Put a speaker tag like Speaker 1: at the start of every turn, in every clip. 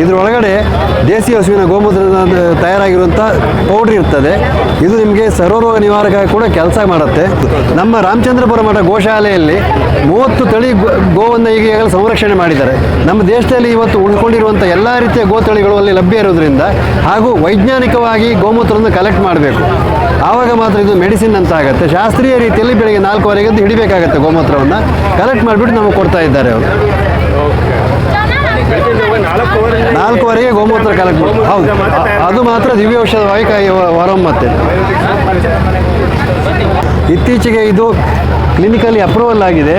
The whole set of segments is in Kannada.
Speaker 1: ಇದರೊಳಗಡೆ ದೇಸಿ ಹಸುವಿನ ಗೋಮೂತ್ರದ ತಯಾರಾಗಿರುವಂಥ ಪೌಡ್ರ್ ಇರ್ತದೆ. ಇದು ನಿಮಗೆ ಸರ್ವರೋಗ ನಿವಾರಕ ಕೂಡ ಕೆಲಸ ಮಾಡುತ್ತೆ. ನಮ್ಮ ರಾಮಚಂದ್ರಪುರ ಮಠ ಗೋಶಾಲೆಯಲ್ಲಿ ಮೂವತ್ತು ತಳಿ ಗೋ- ಗೋವನ್ನು ಈಗ ಈಗಾಗಲೇ ಸಂರಕ್ಷಣೆ ಮಾಡಿದ್ದಾರೆ. ನಮ್ಮ ದೇಶದಲ್ಲಿ ಇವತ್ತು ಉಳ್ಕೊಂಡಿರುವಂಥ ಎಲ್ಲ ರೀತಿಯ ಗೋತಳಿಗಳು ಅಲ್ಲಿ ಲಭ್ಯ ಇರೋದ್ರಿಂದ ಹಾಗೂ ವೈಜ್ಞಾನಿಕವಾಗಿ ಗೋಮೂತ್ರವನ್ನು ಕಲೆಕ್ಟ್ ಮಾಡಬೇಕು. ಆವಾಗ ಮಾತ್ರ ಇದು ಮೆಡಿಸಿನ್ ಅಂತ ಆಗುತ್ತೆ. ಶಾಸ್ತ್ರೀಯ ರೀತಿಯಲ್ಲಿ ಬೆಳಿಗ್ಗೆ ನಾಲ್ಕುವರೆಗೆ ಹಿಡಿಬೇಕಾಗತ್ತೆ ಗೋಮೂತ್ರವನ್ನು. ಕಲೆಕ್ಟ್ ಮಾಡಿಬಿಟ್ಟು ನಮಗೆ ಕೊಡ್ತಾ ಇದ್ದಾರೆ ಅವರು. ನಾಲ್ಕುವರೆಗೆ ಗೋಮೂತ್ರ ಕಲೆಕ್ಟ್ ಮಾಡಿ ಹೌದು. ಅದು ಮಾತ್ರ ದಿವ್ಯ ಔಷಧವಾಗಿ ಕೈ ಹೊರಹೊಮ್ಮತ್ತೆ ಇತ್ತೀಚೆಗೆ ಇದು ಕ್ಲಿನಿಕಲಿ ಅಪ್ರೂವಲ್ ಆಗಿದೆ.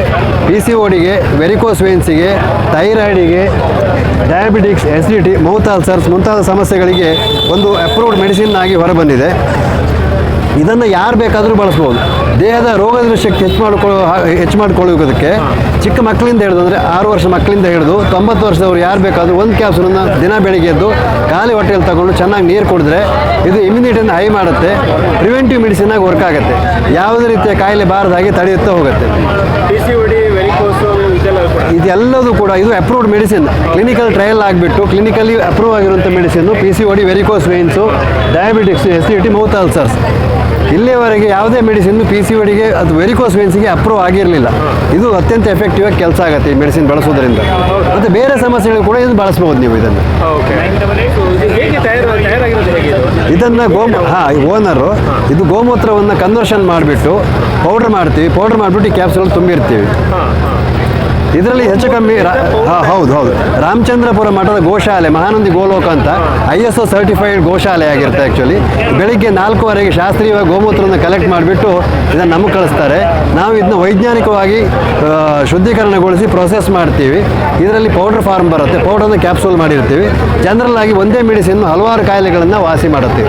Speaker 1: ಪಿ ಸಿ ಓಡಿಗೆ ವೆರಿಕೋಸ್ ವೇನ್ಸಿಗೆ ಥೈರಾಯ್ಡಿಗೆ ಡಯಾಬಿಟಿಕ್ಸ್ ಎಸಿಡಿಟಿ ಮೌತ್ ಅಲ್ಸರ್ಸ್ ಮುಂತಾದ ಸಮಸ್ಯೆಗಳಿಗೆ ಒಂದು ಅಪ್ರೂವ್ಡ್ ಮೆಡಿಸಿನ್ ಆಗಿ ಹೊರಬಂದಿದೆ. ಇದನ್ನು ಯಾರು ಬೇಕಾದರೂ ಬಳಸ್ಬೋದು. ದೇಹದ ರೋಗದ ಶಕ್ತಿ ಹೆಚ್ಚು ಮಾಡಿಕೊಳ್ಳೋ ಹೆಚ್ಚು ಮಾಡಿಕೊಳ್ಳೋದಕ್ಕೆ ಚಿಕ್ಕ ಮಕ್ಕಳಿಂದ ಹಿಡಿದು, ಅಂದರೆ ಆರು ವರ್ಷ ಮಕ್ಕಳಿಂದ ಹಿಡಿದು, ತೊಂಬತ್ತು ವರ್ಷದವ್ರು ಯಾರು ಬೇಕಾದರೂ ಒಂದು ಕ್ಯಾಪ್ಸೂಲನ್ನು ದಿನ ಬೆಳಿಗ್ಗೆ ಎದ್ದು ಖಾಲಿ ಹೊಟ್ಟೆಯಲ್ಲಿ ತಗೊಂಡು ಚೆನ್ನಾಗಿ ನೀರು ಕುಡಿದ್ರೆ ಇದು ಇಮ್ಯುನಿಟಿಯನ್ನು ಹೈ ಮಾಡುತ್ತೆ ಪ್ರಿವೆಂಟಿವ್ ಮೆಡಿಸಿನ್ ಆಗಿ ವರ್ಕ್ ಆಗುತ್ತೆ. ಯಾವುದೇ ರೀತಿಯ ಕಾಯಿಲೆ ಬಾರದ ಹಾಗೆ ತಡೆಯುತ್ತಾ ಹೋಗುತ್ತೆ. ಇದೆಲ್ಲದೂ ಕೂಡ ಇದು ಅಪ್ರೂವ್ಡ್ ಮೆಡಿಸಿನ್ ಕ್ಲಿನಿಕಲ್ ಟ್ರಯಲ್ ಆಗಿಬಿಟ್ಟು ಕ್ಲಿನಿಕಲಿ ಅಪ್ರೂವ್ ಆಗಿರುವಂಥ medicine P C O D varicose veins diabetics acidity mouth ulcers ಇಲ್ಲಿಯವರೆಗೆ ಯಾವುದೇ ಮೆಡಿಸಿನ್ ಪಿ ಸಿ ಒಡಿಗೆ ಅದು ವೆರಿಕೋಸ್ ವೇನ್ಸ್ಗೆ ಅಪ್ರೂವ್ ಆಗಿರಲಿಲ್ಲ. ಇದು ಅತ್ಯಂತ ಎಫೆಕ್ಟಿವ್ ಆಗಿ ಕೆಲಸ ಆಗುತ್ತೆ ಈ ಮೆಡಿಸಿನ್ ಬಳಸೋದ್ರಿಂದ. ಮತ್ತು ಬೇರೆ ಸಮಸ್ಯೆಗಳು ಕೂಡ ಇದು ಬಳಸ್ಬೋದು ನೀವು ಇದನ್ನು. ಇದನ್ನು ಗೋಮ ಹಾಂ ಓನರು ಇದು ಗೋಮೂತ್ರವನ್ನು ಕನ್ವರ್ಷನ್ ಮಾಡಿಬಿಟ್ಟು ಪೌಡ್ರ್ ಮಾಡ್ತೀವಿ. ಪೌಡ್ರ್ ಮಾಡಿಬಿಟ್ಟು ಕ್ಯಾಪ್ಸೂಲ್ ತುಂಬಿರ್ತೀವಿ. ಇದರಲ್ಲಿ ಹೆಚ್ಚು ಕಮ್ಮಿ ಹೌದು ಹೌದು. ರಾಮಚಂದ್ರಪುರ ಮಠದ ಗೋಶಾಲೆ ಮಹಾನಂದಿ ಗೋಲೋಕ ಅಂತ ಐ ಎಸ್ ಒ ಸರ್ಟಿಫೈಡ್ ಗೋಶಾಲೆ ಆಗಿರುತ್ತೆ ಆ್ಯಕ್ಚುಲಿ ಬೆಳಿಗ್ಗೆ ನಾಲ್ಕೂವರೆಗೆ ಶಾಸ್ತ್ರೀಯ ಗೋಮೂತ್ರವನ್ನು ಕಲೆಕ್ಟ್ ಮಾಡಿಬಿಟ್ಟು ಇದನ್ನು ನಮಗೆ ಕಳಿಸ್ತಾರೆ. ನಾವು ಇದನ್ನ ವೈಜ್ಞಾನಿಕವಾಗಿ ಶುದ್ಧೀಕರಣಗೊಳಿಸಿ ಪ್ರೊಸೆಸ್ ಮಾಡ್ತೀವಿ. ಇದರಲ್ಲಿ ಪೌಡರ್ ಫಾರ್ಮ್ ಬರುತ್ತೆ. ಪೌಡರ್ನ ಕ್ಯಾಪ್ಸೂಲ್ ಮಾಡಿರ್ತೀವಿ. ಜನರಲ್ ಆಗಿ ಒಂದೇ ಮೆಡಿಸಿನ್ ಹಲವಾರು ಕಾಯಿಲೆಗಳನ್ನು ವಾಸಿ ಮಾಡುತ್ತೆ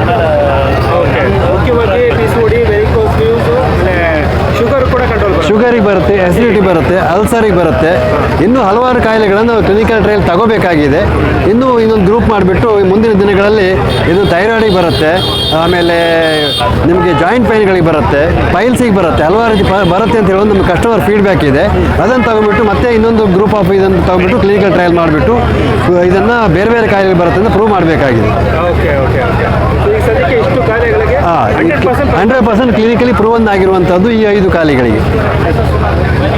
Speaker 2: ಓಕೆ ಮುಖ್ಯವಾಗಿ P C O D varicose views ಆಮೇಲೆ ಶುಗರ್ ಕೂಡ ಕಂಟ್ರೋಲ್ ಬರುತ್ತೆ
Speaker 1: ಎಸಿಡಿಟಿ ಬರುತ್ತೆ ಅಲ್ಸರಿಗೆ ಬರುತ್ತೆ. ಇನ್ನೂ ಹಲವಾರು ಕಾಯಿಲೆಗಳನ್ನು ಕ್ಲಿನಿಕಲ್ ಟ್ರಯಲ್ ತಗೋಬೇಕಾಗಿದೆ. ಇನ್ನೂ ಇನ್ನೊಂದು ಗ್ರೂಪ್ ಮಾಡಿಬಿಟ್ಟು ಮುಂದಿನ ದಿನಗಳಲ್ಲಿ ಇದು ಥೈರಾಯ್ಡಿಗೆ ಬರುತ್ತೆ, ಆಮೇಲೆ ನಿಮಗೆ ಜಾಯಿಂಟ್ ಪೈನ್ಗಳಿಗೆ ಬರುತ್ತೆ ಪೈಲ್ಸಿಗೆ ಬರುತ್ತೆ, ಹಲವಾರು ರೀತಿ ಬರುತ್ತೆ ಅಂತ ಹೇಳೋದು ನಮ್ಮ ಕಸ್ಟಮರ್ ಫೀಡ್ಬ್ಯಾಕ್ ಇದೆ. ಅದನ್ನು ತಗೊಂಡ್ಬಿಟ್ಟು ಮತ್ತೆ ಇನ್ನೊಂದು ಗ್ರೂಪ್ ಆಫ್ ಇದನ್ನು ತಗೊಂಡ್ಬಿಟ್ಟು ಕ್ಲಿನಿಕಲ್ ಟ್ರಯಲ್ ಮಾಡಿಬಿಟ್ಟು, ಇದನ್ನು ಬೇರೆ ಬೇರೆ ಕಾಯಿಲೆಗೆ ಬರುತ್ತೆ ಅಂತ ಪ್ರೂವ್ ಮಾಡಬೇಕಾಗಿದೆ.
Speaker 2: Okay okay okay hundred percent
Speaker 1: clinically proven ಆಗಿರುವಂಥದ್ದು ಈ ಐದು ಕಾಯಿಲೆಗಳಿಗೆ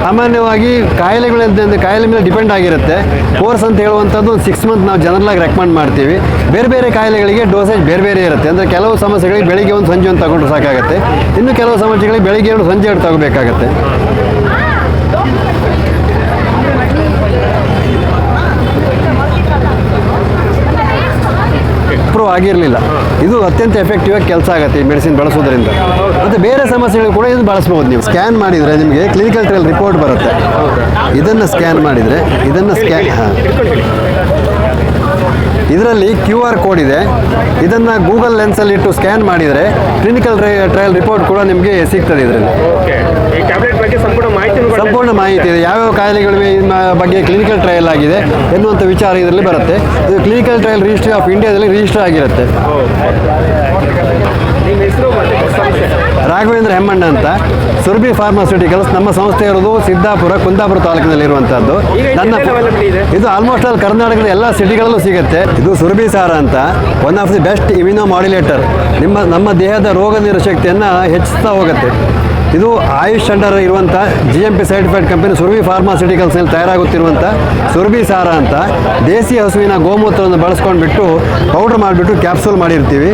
Speaker 1: ಸಾಮಾನ್ಯವಾಗಿ ಕಾಯಿಲೆಗಳಂತ ಕಾಯಿಲೆ ಮೇಲೆ ಡಿಪೆಂಡ್ ಆಗಿರುತ್ತೆ. ಕೋರ್ಸ್ ಅಂತ ಹೇಳುವಂಥದ್ದು ಒಂದು ಸಿಕ್ಸ್ ಮಂತ್ ನಾವು ಜನರಲಾಗಿ ರೆಕಮೆಂಡ್ ಮಾಡ್ತೀವಿ. ಬೇರೆ ಬೇರೆ ಕಾಯಿಲೆಗಳಿಗೆ ಡೋಸೇಜ್ ಬೇರೆ ಬೇರೆ ಇರುತ್ತೆ. ಅಂದರೆ ಕೆಲವು ಸಮಸ್ಯೆಗಳಿಗೆ ಬೆಳಿಗ್ಗೆ ಒಂದು ಸಂಜೆ ಒಂದು ತಗೊಂಡ್ರೆ ಸಾಕಾಗುತ್ತೆ. ಇನ್ನು ಕೆಲವು ಸಮಸ್ಯೆಗಳಿಗೆ ಬೆಳಿಗ್ಗೆ ಎರಡು ಸಂಜೆ ಎರಡು ತಗೋಬೇಕಾಗತ್ತೆ. ಪ್ರೂವ್ ಆಗಿರಲಿಲ್ಲ. ಇದು ಅತ್ಯಂತ ಎಫೆಕ್ಟಿವ್ ಆಗಿ ಕೆಲಸ ಆಗುತ್ತೆ ಈ ಮೆಡಿಸಿನ್ ಬಳಸೋದ್ರಿಂದ. ಮತ್ತೆ ಬೇರೆ ಸಮಸ್ಯೆಗಳು ಕೂಡ ಇದು ಬಳಸ್ಬೋದು ನೀವು. ಸ್ಕ್ಯಾನ್ ಮಾಡಿದರೆ ನಿಮಗೆ ಕ್ಲಿನಿಕಲ್ ಟ್ರಯಲ್ ರಿಪೋರ್ಟ್ ಬರುತ್ತೆ. ಇದನ್ನು ಸ್ಕ್ಯಾನ್ ಮಾಡಿದರೆ, ಇದನ್ನು ಸ್ಕ್ಯಾನ್ ಹಾಂ. ಇದರಲ್ಲಿ ಕ್ಯೂ ಆರ್ ಕೋಡ್ ಇದೆ. ಇದನ್ನು ಗೂಗಲ್ ಲೆನ್ಸಲ್ಲಿ ಇಟ್ಟು ಸ್ಕ್ಯಾನ್ ಮಾಡಿದರೆ ಕ್ಲಿನಿಕಲ್ ಟ್ರಯಲ್ ರಿಪೋರ್ಟ್ ಕೂಡ ನಿಮಗೆ ಸಿಗ್ತದೆ ಇದರಲ್ಲಿ. ಕಾಯಿಲೆಗಳಿವೆ ಬಗ್ಗೆ ಕ್ಲಿನಿಕಲ್ ಟ್ರಯಲ್ ಆಗಿದೆ ಎನ್ನುವಂಥ ವಿಚಾರ ಇದರಲ್ಲಿ ಬರುತ್ತೆ. ಇದು ಕ್ಲಿನಿಕಲ್ ಟ್ರಯಲ್ ರಿಜಿಸ್ಟ್ರಿ ಆಫ್ ಇಂಡಿಯಾದಲ್ಲಿ ರಿಜಿಸ್ಟರ್ ಆಗಿರುತ್ತೆ. ರಾಘವೇಂದ್ರ ಹೆಮ್ಮಣ್ಣ ಅಂತ ಸುರ್ಬಿ ಫಾರ್ಮಾಸ್ಯೂಟಿಕಲ್ಸ್ ನಮ್ಮ ಸಂಸ್ಥೆ ಇರೋದು ಸಿದ್ದಾಪುರ, ಕುಂದಾಪುರ ತಾಲೂಕಿನಲ್ಲಿ ಇರುವಂತಹದ್ದು ನನ್ನ
Speaker 2: ಇದೆ?
Speaker 1: ಆಲ್ಮೋಸ್ಟ್ ಆಲ್ ಕರ್ನಾಟಕದ ಎಲ್ಲ ಸಿಟಿಗಳಲ್ಲೂ ಸಿಗುತ್ತೆ. ಇದು ಸುರ್ಬಿ ಸಾರ ಅಂತ one of the best immunomodulator ನಿಮ್ಮ, ನಮ್ಮ ದೇಹದ ರೋಗ ನಿರೋಧಕ ಶಕ್ತಿಯನ್ನು ಹೆಚ್ಚಿಸ್ತಾ ಹೋಗುತ್ತೆ. ಇದು ಆಯುಷ್ ಅಂಡರ್ ಇರುವಂಥ G M P certified company Surabhi ಫಾರ್ಮಾಸ್ಯೂಟಿಕಲ್ಸ್ನಲ್ಲಿ ತಯಾರಾಗುತ್ತಿರುವಂಥ ಸುರಭಿ ಸಾರ ಅಂತ ದೇಸಿ ಹಸುವಿನ ಗೋಮೂತ್ರವನ್ನು ಬಳಸ್ಕೊಂಡ್ಬಿಟ್ಟು ಪೌಡರ್ ಮಾಡಿಬಿಟ್ಟು ಕ್ಯಾಪ್ಸೂಲ್ ಮಾಡಿರ್ತೀವಿ.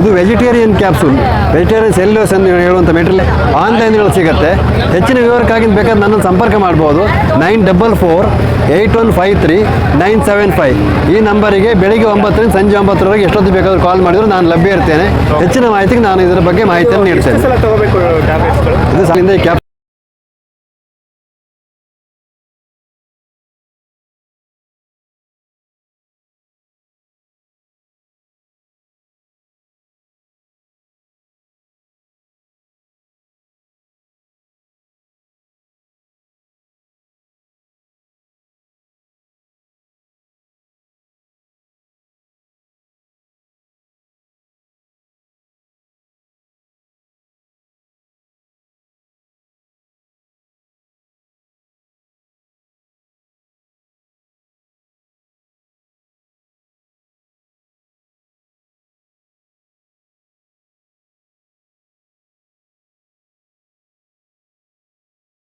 Speaker 1: ಇದು ವೆಜಿಟೇರಿಯನ್ ಕ್ಯಾಪ್ಸೂಲ್. ವೆಜಿಟೇರಿಯನ್ ಸೆಲ್ಯೂಸ್ ಎಂದು ಹೇಳುವಂಥ ಮೆಟೀರಿಯಲ್ ಆನ್ಲೈನ್ಗಳು ಸಿಗುತ್ತೆ. ಹೆಚ್ಚಿನ ವಿವರಕ್ಕಾಗಿ ಬೇಕಾದ್ರೆ ನನ್ನನ್ನು ಸಂಪರ್ಕ ಮಾಡ್ಬೋದು. Nine double four eight one five three nine seven five ಈ ನಂಬರಿಗೆ ಬೆಳಿಗ್ಗೆ ಒಂಬತ್ತರಿಂದ ಸಂಜೆ ಒಂಬತ್ತರವರೆಗೆ ಎಷ್ಟೊತ್ತು ಬೇಕಾದರೂ ಕಾಲ್ ಮಾಡಿದ್ರು ನಾನು ಲಭ್ಯ ಇರ್ತೇನೆ. ಹೆಚ್ಚಿನ ಮಾಹಿತಿಗೆ ನಾನು ಇದರ ಬಗ್ಗೆ ಮಾಹಿತಿಯನ್ನು ನೀಡ್ತೇನೆ. ಇದು ಕ್ಯಾಪ್